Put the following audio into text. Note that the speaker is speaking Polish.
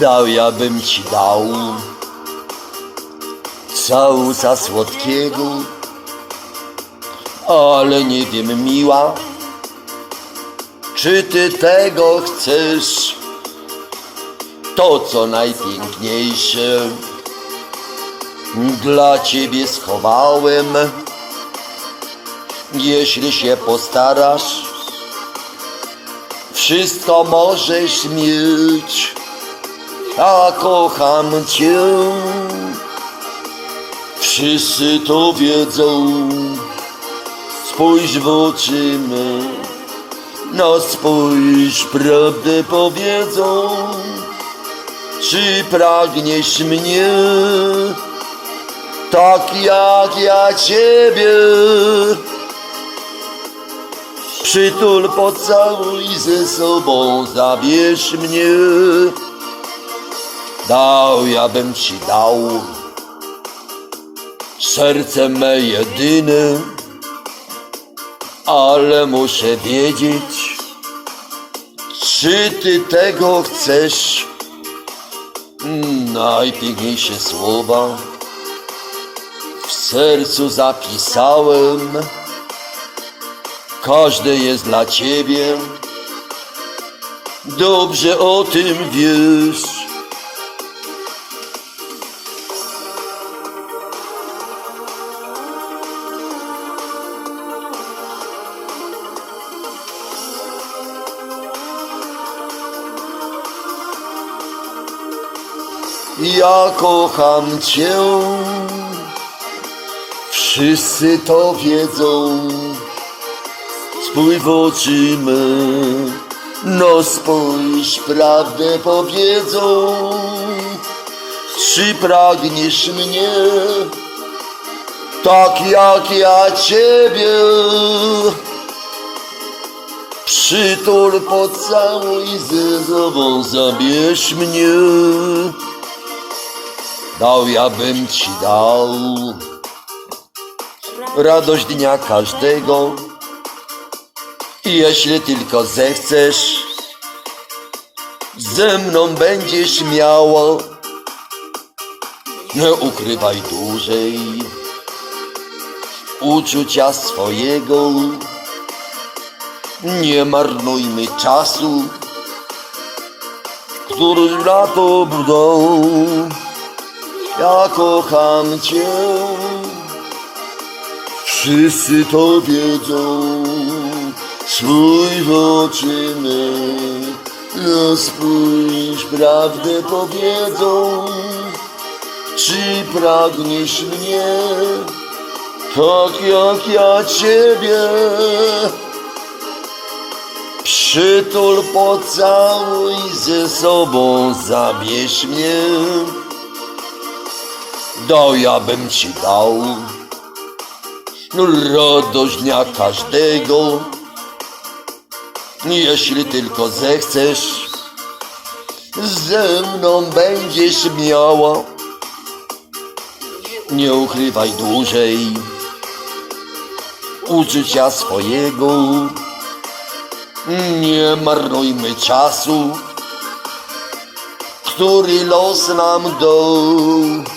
Dał ja bym ci dał całusa słodkiego, ale nie wiem miła, czy ty tego chcesz? To co najpiękniejsze dla ciebie schowałem. Jeśli się postarasz, wszystko możesz mieć. A kocham cię. Wszyscy to wiedzą. Spójrz w oczy me. No spójrz, prawdę powiedzą. Czy pragniesz mnie? Tak jak ja ciebie. Przytul, pocałuj ze sobą, zabierz mnie. Dał, ja bym ci dał serce me jedyne, ale muszę wiedzieć, czy ty tego chcesz. Najpiękniejsze słowa w sercu zapisałem. Każde jest dla ciebie. Dobrze o tym wiesz. Ja kocham cię. Wszyscy to wiedzą. Spójrz w oczy me, no spójrz, prawdę powiedzą. Czy pragniesz mnie, tak jak ja ciebie? Przytul, pocałuj ze sobą, zabierz mnie. Dał ja bym ci dał radość dnia każdego. Jeśli tylko zechcesz, ze mną będziesz miała. Nie ukrywaj dłużej uczucia swojego. Nie marnujmy czasu, który na to budą. Ja kocham Cię, wszyscy to wiedzą. Spójrz w oczy me, no spójrz, prawdę powiedzą. Czy pragniesz mnie, tak jak ja Ciebie? Przytul, pocałuj ze sobą, zabierz mnie. Dał ja bym ci dał radość dnia każdego. Jeśli tylko zechcesz, ze mną będziesz miała. Nie ukrywaj dłużej uczucia swojego. Nie marnujmy czasu, który los nam dał.